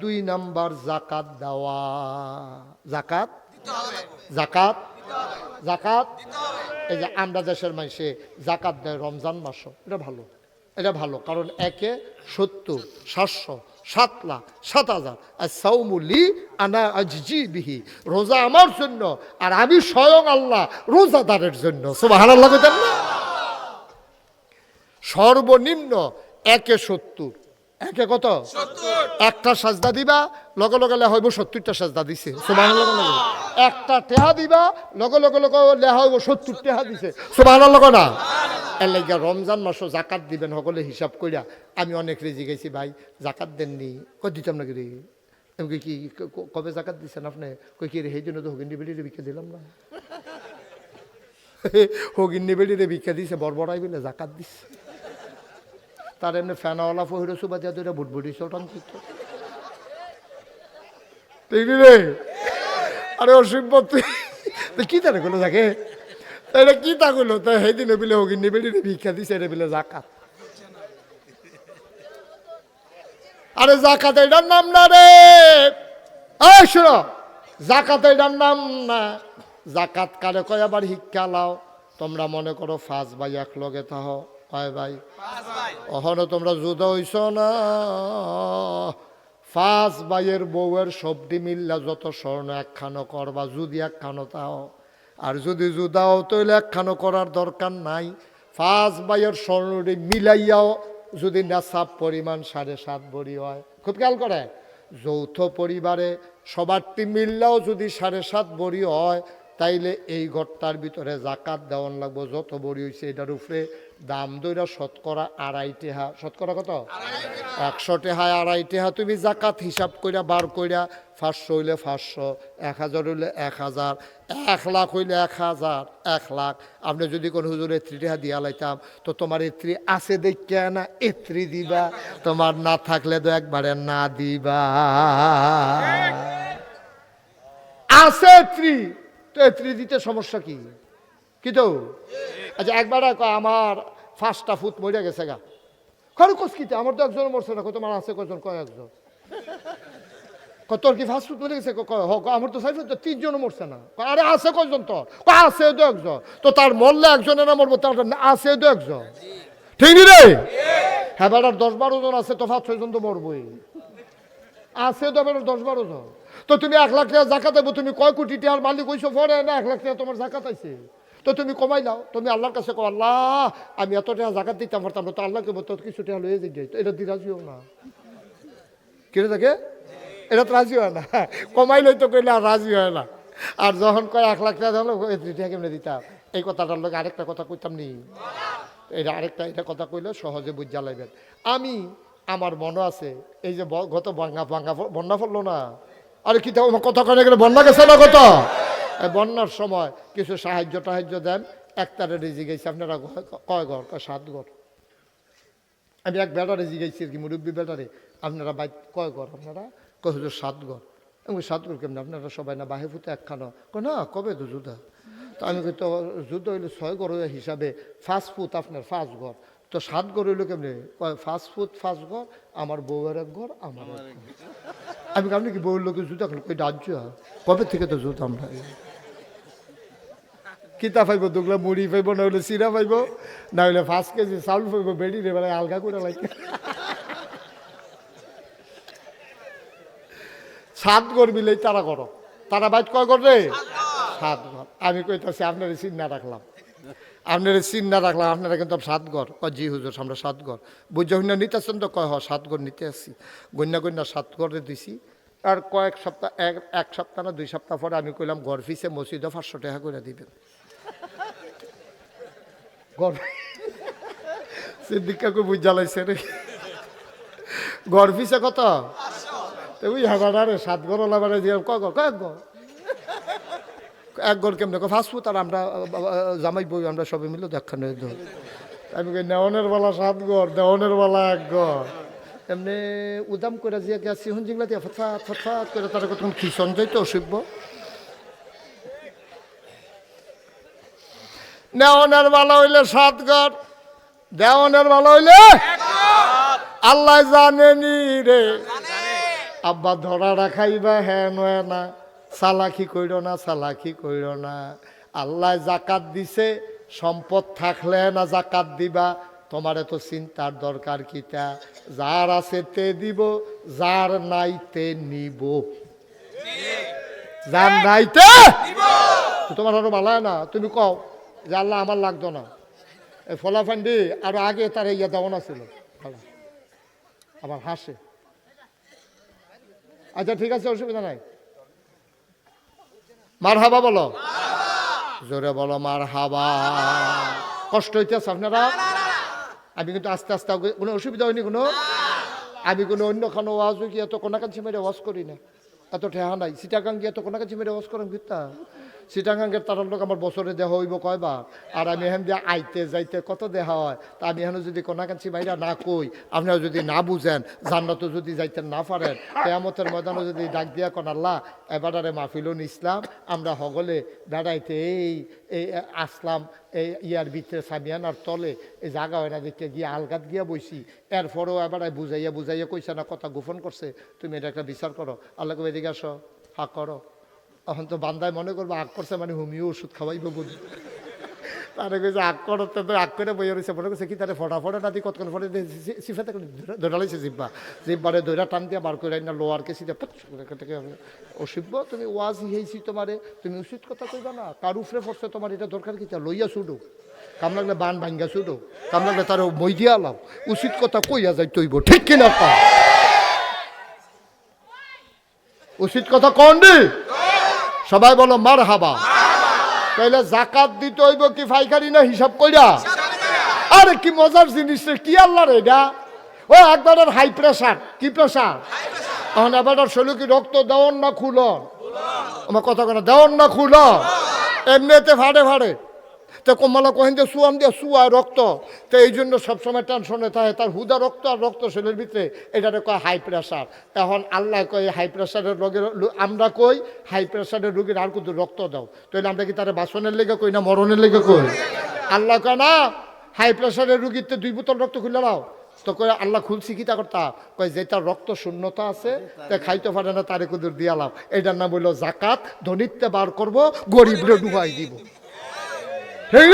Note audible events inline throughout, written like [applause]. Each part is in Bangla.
দুই নাম্বার জাকাত দেওয়া। জাকাত জাকাত জাকাত এই যে আমরা দেশের মানুষে জাকাত দেয় রমজান মাস এটা ভালো। এটা ভালো। কারণ একে সত্তর সাতশো সাত লাখ সাত হাজার। আর সৌমুলি আনা আজি বিহি। রোজা আমার জন্য। আর আমি স্বয়ং আল্লাহ রোজাদারের জন্য। আল্লাহ না? সর্বনিম্ন একে সত্তর। একে কত? একটা সাজদা দিবা লগে লগে লেহা হইব সত্তরটা সাজদা দিছে। সুবাহ একটা টেহা দিবা লগে লগে লগে লেহা হইব সত্তর টেহা দিছে। সুবাহ লগে না? এর লাগিয়া রমজান মাসও জাকাত দিবেন সকলে হিসাব কইরা। আমি অনেক রেজি গেছি ভাই জাকাত দেননি। কই দিতাম নাকি রে? আমি কি কবে জাকাত দিচ্ছেন আপনি? কই কি রে সেই জন্য তো হগিন্দি বেড়িরে বিকে দিলাম না। [laughs] হগিন্নি বেড়িরে বিকে দিছে বড়বড়াই বলে জাকাত দিচ্ছে তার এমনি ফ্যানাওয়ালা ফহির সুবা দিয়া দুইটা বুটবুটি চটান ঠিক রে? আরে তুই কি তারে গুলো থাকে এটা কি তা গুলো তো সেই দিনে বিলে হগিন নিবেড়ি ভিক্ষা দিছে, এটা বিলে জাকাত। আরে জাকাত এটার নাম না রে। এই শোনো, জাকাত এটার নাম না। জাকাত কারে কয়? আবার শিক্ষা লাও। তোমরা মনে করো ফাঁস ভাই এক লগে থাহ। কয় ভাই? অহনো তোমরা জুদা হইছ না। ফাঁস বাইয়ের বউয়ের সবদি মিল্লা যত স্বর্ণ একখানো করবা, যদি একখানো তাও আর যদি জুদাও তৈলে একখানো করার দরকার নাই। ফাঁস ভাইয়ের স্বর্ণটি মিলাইয়াও যদি নেশাব পরিমাণ সাড়ে সাত বড়ি হয়। খুব খেয়াল করে, যৌথ পরিবারে সবারটি মিললেও যদি সাড়ে সাত বড়ি হয়, তাইলে এই ঘরটার ভিতরে জাকাত দেওয়ান লাগবো, যত বড়ি হয়েছে এটার উপরে। দাম দইরা শতকরা আড়াই টেহা। শতকরা কত? একশো টেহায় আড়াই টেহা। তুমি জাকাত হিসাব কইরা বার কইরা পাঁচশো হইলে পাঁচশো এক হাজার হইলে এক হাজার এক লাখ হইলে এক হাজার এক লাখ। আপনি যদি কোনো হুজুর এত্রি টেহা দিয়া লাইতাম তো তোমার এত্রি আছে দেখিয়া না এত্রি দিবা? তোমার না থাকলে তো একবারে না দিবা। আছে এত্রি। তো এত্রি দিতে সমস্যা কি? কি তো? আচ্ছা একবার আমার ফার্স্টটা ফুট মরে গেছে গা। খরচ কসকিতে আমার তো একজন মরছে না, কত তোমার আছে কজন কয় একজন? তোর কি ফার্স্ট ফুট মরে গেছে? আমার তো সাইফ তো তিনজন মরছে না। আরে, আছে কয়জন তোর? আছে তো একজন। তো তার মরলে একজনের না মরবো, তার আছে তো একজন। ঠিক নি রে? হ্যাঁ বেটার দশ বারো জন আছে, তো পাঁচ ছয় জন তো মরবই। আছে তো বেটার দশ বারো জন। তো তুমি এক লাখ টাকা জাকাত দেবো, তুমি কয় কোটি টাকার মালিক হইছো? পরে না, এক লাখ টাকা তোমার জাকাত আইছে। তো তুমি কমাই লাও তুমি আল্লাহর কাছে কো আল্লাহ, আমি এত টাকা জাকাত দিতাম পারতাম না তো আল্লাহকে বলতো কিছু টাকা লয়ে তো এটা দিয়ে রাজিও না। কিরে থাকে এটা রাজি হয় না। কমাই লই তো কইলে আর রাজি হয় না। আর যখন কয়, এক লাখ টাকা এই টাকা কেমনে দিতাম? এই কথাটার লোক আরেকটা কথা কইতাম নি। এটা আরেকটা, এটা কথা কইলে সহজে বুঝ জ্বালাইবেন আমি, আমার মনে আছে, এই যে গত বন্যা বন্যা বন্যা পড়ল না। আরে কি কথা কনে? গেলে বন্যা গেছে না এই বন্যার সময় কিছু সাহায্য টাহায্য দেন, একতারে রেজি গেছে। আপনারা কয়- ঘর? কয় সাত ঘর? আমি এক বেটারে জিগাইছি আর কি, মুরব্বী বেটারে। আপনারা বাই কয় ঘর আপনারা? কয় হুজুর, সাত ঘর। আমি সাত ঘর কেমন? আপনারা সবাই না বাহে ফুতে একখানো? কয়, না, কবে তো যুদ্ধ? তো আমি তো যুদ্ধ হইলে ছয় ঘর হিসাবে ফাস্ট ফুট আপনার ফার্স্ট ঘর। তো সাত ঘর হইল কেমনি? কয় ফাস্ট ফুড ফার্স্ট ঘর, আমার বউয়ের এক ঘর, আমার আমি আপনি কি বউয়ের লোকের জুতা খেলো কই রাজ্য কবে থেকে তো জুতো আমরা? কিতা পাইব, দুগলা মুড়ি পাইব না হইলে চিরা পাইব না হইলে পাঁচ কেজি চাউল পাইব, বেড়ি রে বেলায় আলগা করে লাগে সাত ঘর মিলে তারা করো তারা বাইট কয় রে সাত ঘর আমি কইতাছি আপনার চিন্না রাখলাম আপনার চিন্না রাখলাম আপনারা কিন্তু সাত ঘর কয়, জি হুজুর আমরা সাত ঘর বুঝে হইনা নিতেছেন তো কয়, হ, সাত ঘর নিতে আসছি। গন্যা গন্যা সাত ঘরে দিছি। আর কয়েক সপ্তাহ, এক এক সপ্তাহ না দুই সপ্তাহ পরে আমি কইলাম ঘর ফিসে মসজিদে পাঁচশো টাকা করে দিবেন। সিদ্দিকাকে বুঝ জ্বালাইছে রে? ফিসে কত? তো ওই হাজার রে, সাত ঘর ওলা বাড়াই দিয়ে কয় ঘর কয়েক ঘর এক ঘর কেমনে? ফুড আর আমরা জামাই বই আমরা সবাই মিলে দেখানো আমি কই নেওয়ানের বেলা সাত ঘর দেওয়ানের বেলা এক ঘর এমনি উদাম করে যে গেছি, হুন জিংলা দিয়ে ফটফাট ফটফাট করে তারা কতক্ষণ খিসন যাইতো, অসভ্য। নেওয়ানের বেলা হইলে সাত ঘর দেওয়ানের বেলা হইলে আল্লাহ জানেনি রে। আব্বা ধরা রাখাইবা হ্যাঁ নয় না সালাকি কইর না সালাকি কইর না। আল্লাহ জাকাত দিছে সম্পদ থাকলে না জাকাত দিবা। তোমার এত চিন্তার দরকার কিটা। যার আছে তে দিব যার নাই তে নিব। যার নাইতে তো তোমার আরও ভালো না? তুমি কও। যে আল্লাহ আমার লাগতো না। এই ফলাফান্ডি আরও আগে তার ইয়ে দেওয়া না ছিল। আবার হাসে। আচ্ছা ঠিক আছে, অসুবিধা নাই। মার হাবা বলো। জোরে বলো মার হাবা কষ্ট হইতেছে আপনারা? আমি কিন্তু আস্তে আস্তে কোনো অসুবিধা হয়নি কোনো? আমি কোনো অন্য খানো ওয়াজ কি এত কোনাকাঞ্চি মেরে ওয়াজ করি না। এত ঠেহা নাই। সিটাগাং গিয়ে এত কোনাকাঞ্চি মেরে ওয়াজ করেন কিতা? সিটাগাঙ্গের তার লোক আমার বছরে দেহ হইব কয়বার আর আমি এখান দিয়ে আইতে যাইতে কত দেহা হয়? তা আমি এখানে যদি কোনাকাঞ্চি বাইরা না কই আপনারা যদি না বুঝেন জান্নাতও যদি যাইতে না পারেন, কেয়ামতের ময়দানে যদি ডাক দিয়া কোন, আল্লাহ এবারে মাহফিলুন ইসলাম, আমরা হগলে বেড়াইতে এই এই আসলাম, এই ইয়ার ভিতরে সামিয়ানার তলে, এই জায়গা হয় না দেখতে, গিয়ে আলগাত গিয়া বইছি। এরপরেও এবার বুঝাইয়া বুঝাইয়া কইছে না, কথা গোপন করছে। তুমি এটা একটা বিচার করো। আল্লাহকে এদিকে আসো হা করো। এখন তো বান্দায় মনে করব, আগ করছে মানে হুমিও ওষুধ খাওয়াইব বুঝি তারে কইছে, আগ করতে তো আগ করে বইয়া রয়েছে মনে করছে, কি তারে ফটা ফটা না দি, কতক্ষণ ফটে সিফাতে ধরা লাইছে জিব্বা। জিব্বারে ধৈরা টান দিয়া বার করে না লোয়ার কে করে কেটে অসিব্য তুমি ওয়াজ হইছি তোমারে, তুমি উচিত কথা কইবা না। কার উফরে পড়ছে তোমার এটা দরকার কি? লইয়া ছুডো কাম লাগলে বান ভাঙ্গা ছুডো কাম লাগলে তার মই দিয়া লাও। উচিত কথা কইয়া যাই তৈব ঠিক কিনা কা উচিত কথা কন দি? সবাই বলো মার হাবা তাইলে জাকাত দিতে হইব কি ফাইকারি না হিসাব কইরা? আরে কি মজার জিনিস রে, কি রে এটা? ও একবার হাই প্রেশার কি প্রেশার এখন এবার শৈল কি রক্ত দেওয়ার না খুলন? আমার কথা কেন দেওয়ার না খুলন? এমনিতে ফাড়ে ফাড়ে। তো কমলা কহেন যে, সুয়াম দিয়ে সুয়ায় রক্ত। তো এই জন্য সবসময় টেনশনে থাকে, তার হুদা রক্ত আর রক্ত শরীরের ভিতরে এটারে কয় হাই প্রেসার এখন আল্লাহ কয় হাই প্রেসারের রোগের আমরা কই হাই প্রেসারের রোগীর আর কিন্তু রক্ত দাও। তাহলে আমরা কি তার বাসনের লেগে কই না মরণের লেগে কই? আল্লাহ কয়, না হাই প্রেসারের রুগীতে দুই বোতল রক্ত খুলে নাও তো কয়, আল্লাহ খুলছি কি তা করতা কয়, যে তার রক্ত শূন্যতা আছে, তা খাইতে পারে না, তারে কুদুর দিয়ালাম এটার নাম হইল জাকাত। ধনিত্বে বার করব, গরিবরে ডুবাই দিব। ঠিক?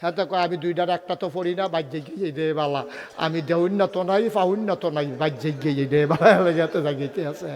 হ্যাঁ তো আমি দুইটার একটা তো পড়ি না বাজ্যে গিয়ে দে বালা। আমি দেউন না তো নাই পাউন না তো নাই বাজ্যে গিয়ে দে বালা তো জাগিতে আছে?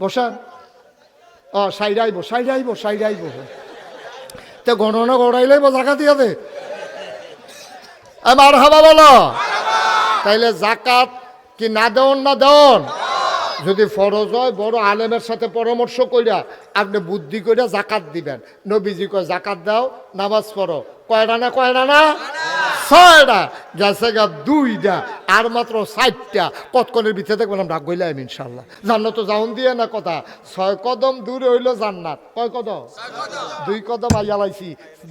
বসান ও সাইড আইব সাইড আইব সাইড আইব। তো গণনা গড়াইলেই জাকা দিয়ে দে আমার হাবা বলো। তাইলে জাকাত কি না দেওন না দেওন? যদি ফরজ হয়, বড় আলেমের সাথে পরামর্শ করিয়া আপনি বুদ্ধি করিয়া জাকাত দিবেন। নবীজি কয়, জাকাত দাও, নামাজ পড়ো। কয়রা না কয়টা না? ছয়টা, গেছে গা দুইটা, আর মাত্র ষাটটা কতক্ষণের ভিতরে দেখবেন আমরা গইলাম ইনশাল্লাহ জান্নাত তো যাউন দিয়ে না কথা। ছয় কদম দূরে হইল জান্নাত। কয় কদম? দুই কদম আইয়া লাইছি।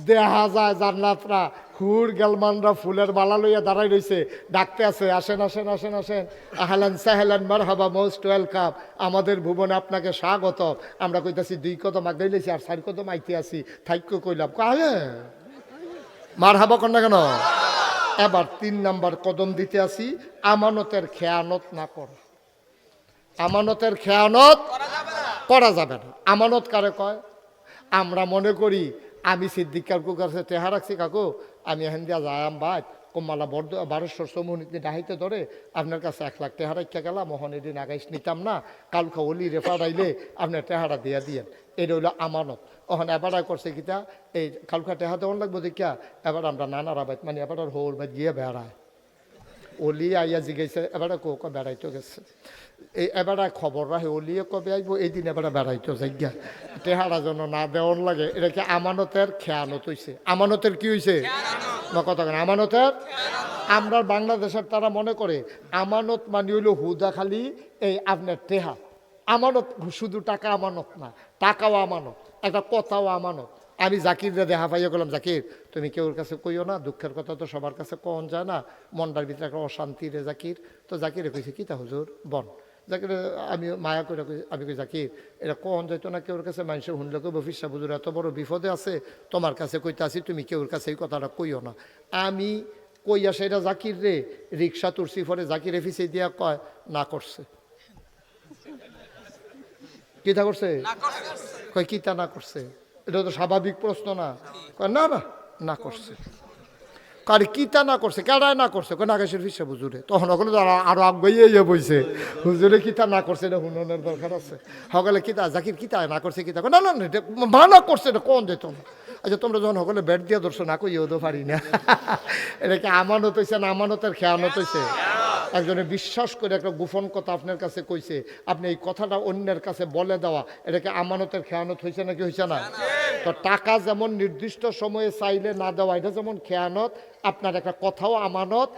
দেখা যায় জান্নাতরা খুর গেলমানরা ফুলের মালা লইয়া দাঁড়াই রইছে। ডাকতে আছে, আসেন আসেন আসেন আসেন। আহলান সাহেলান মার হাবা মোস্ট ওয়েলকাম। আমাদের ভুবনে আপনাকে স্বাগত আমরা কইতাছি, দুই কদম আগে লইছি আর চার কদম আইতে আছি। থাইক্য কইলাম। কাহে মার হাবা না কেন? এবার তিন নাম্বার কদম দিতে আসি, আমানতের খেয়ানত না করা। আমানতের খেয়ানত করা যাবে না। আমানত কারে কয়? আমরা মনে করি, আমি সিদ্দিক কাকু কাছে চেহারা রাখছি, কাকু, আমি এখান দিয়া যায়াম বাদ কমালা বর্দ বারোশো সমুনিতে ডাহিতে ধরে আপনার কাছে এক লাখ টেহা রাখা গেলাম মোহন এদিন আগাইস নিতাম না, কালকা অলি রেফার আইলে আপনার টেহারা দিয়া দিয়েন। এটা হইল আমানত। ওখানে এবার করছে কিতা? এই কালকা টেহা দেওয়ান লাগবো দেখিয়া এবার আমরা নানারা বাইত মানে এবার হোর বাইত গিয়ে বেড়ায়। অলি আইয়া জিগাইছে এবারে কো ক বেড়াইতে গেছে। এই এবারে খবর রাখে অলিয়ে কবে আইব? এই দিন এবারে বেড়াইতে যাইগা। টেহারা যেন না দেওয়ার লাগে, এটা কি আমানতের খেয়ানত হইছে? আমানতের কি হইছে? না, কথা আমানতের? আমরা বাংলাদেশের তারা মনে করে, আমানত মানি হইল হুদা খালি, এই আপনার টেহা। আমানত শুধু টাকা আমানত না, টাকাও আমানত, একটা কথাও আমানত। আমি জাকিররে দেখা পাইয়া গেলাম জাকির, তুমি কেউর কাছে কইও না, দুঃখের কথা তো সবার কাছে কন যায় না, মনটার ভিতরে একটা অশান্তি রে জাকির। তো জাকিরে কইছে, কি তা হুজুর বন জাকির আমি মায়া করে আমি কই জাকির এটা কন যাইতো না কেউর কাছে? মানুষের শুনলে কই বফিসা বুঝুর এত বড় বিপদে আছে তোমার কাছে কইতে আসি তুমি কেউর কাছে এই কথাটা কইও না। আমি কই আসে এটা জাকির রে রিক্সা তুরসি পরে জাকির এফিসে দিয়া কয় না করছে। কিতা করছে। কয় কিতা না করছে? এটা তো স্বাভাবিক প্রশ্ন না। কয় না না না করছে। কার কিতা না করছে কেডায় না করছে? কয়, নাগেশের ফিসে হুজুরে। তখন তো আরো- আগে বইছে। হুজুরে কিতা না করছে, এটা হুননের দরকার আছে। সকলে কিতা, জাকির কিতা না করছে, কিতা না না না মানা করছে, এটা কোন দিত না আচ্ছা তোমরা যখন সকলে ব্যাট দিয়ে দর্শন না ইয়েও তো পারি না। [laughs] এটা কি আমানত হয়েছে না আমানতের খেয়ানত হয়েছে একজনে বিশ্বাস করে একটা গোপন কথা আপনার কাছে কইছে, আপনি এই কথাটা অন্যের কাছে বলে দেওয়া এটাকে আমানতের খেয়ানত হয়েছে নাকি হয়েছে না? তো টাকা যেমন নির্দিষ্ট সময়ে চাইলে না দেওয়া, এটা যেমন খেয়ানত, আপনার একটা কথাও আমানত